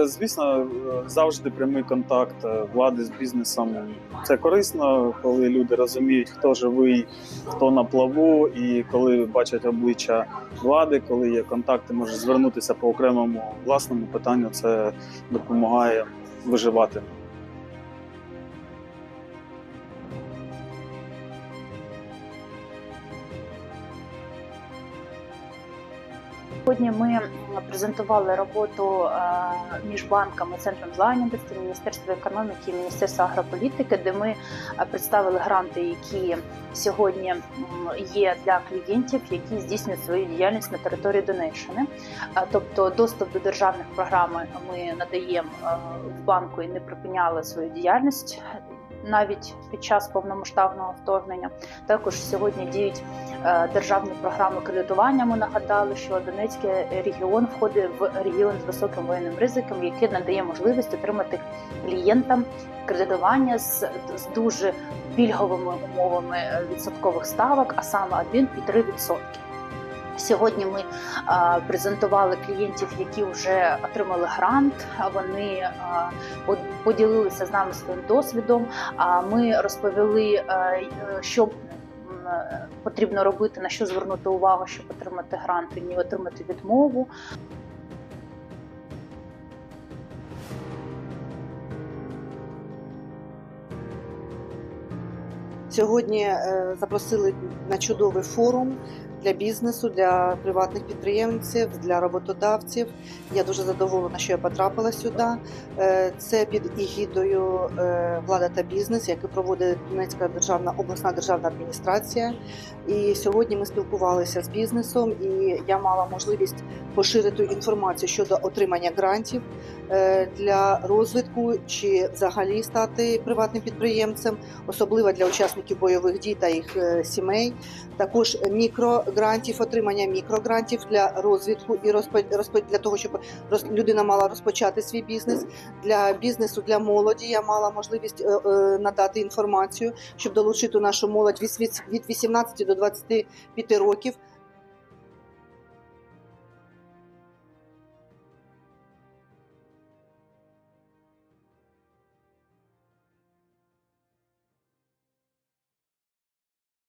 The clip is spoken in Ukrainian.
Е, Звісно, е, завжди прямий контакт е, влади з бізнесом. Це корисно, коли люди розуміють, хто живий, хто на плаву, і коли бачать обличчя влади, коли є контакти, можуть звернутися по окремому власному питанню. Це допомагає виживати. Сьогодні ми презентували роботу е, між банками, центром зайнятості, Міністерства економіки і Міністерства агрополітики, де ми е, представили гранти, які сьогодні є для клієнтів, які здійснюють свою діяльність на території Донеччини. Е, Тобто доступ до державних програм ми надаємо е, в банку і не припиняли свою діяльність. Навіть під час повномасштабного вторгнення також сьогодні діють е, державні програми кредитування. Ми нагадали, що Донецький регіон входить в регіон з високим воєнним ризиком, який надає можливість отримати клієнтам кредитування з, з дуже пільговими умовами е, відсоткових ставок, а саме 1,3%. Сьогодні ми презентували клієнтів, які вже отримали грант. Вони поділилися з нами своїм досвідом. Ми розповіли, е, що е, потрібно робити, на що звернути увагу, щоб отримати грант і отримати відмову. Сьогодні е, запросили на чудовий форум для бізнесу, для приватних підприємців, для роботодавців. Я дуже задоволена, що я потрапила сюди. Е, Це під егідою е, влада та бізнес, який проводить Донецька державна обласна державна адміністрація. І сьогодні ми спілкувалися з бізнесом, і я мала можливість поширити інформацію щодо отримання грантів е, для розвитку чи взагалі стати приватним підприємцем особливо для учасників бойових дій та їх е, сімей. Також мікрогрантів, отримання мікрогрантів для розвитку і розпо- для того, щоб людина мала розпочати свій бізнес. Для бізнесу для молоді я мала можливість е, надати інформацію, щоб долучити нашу молодь від 18 до 25 років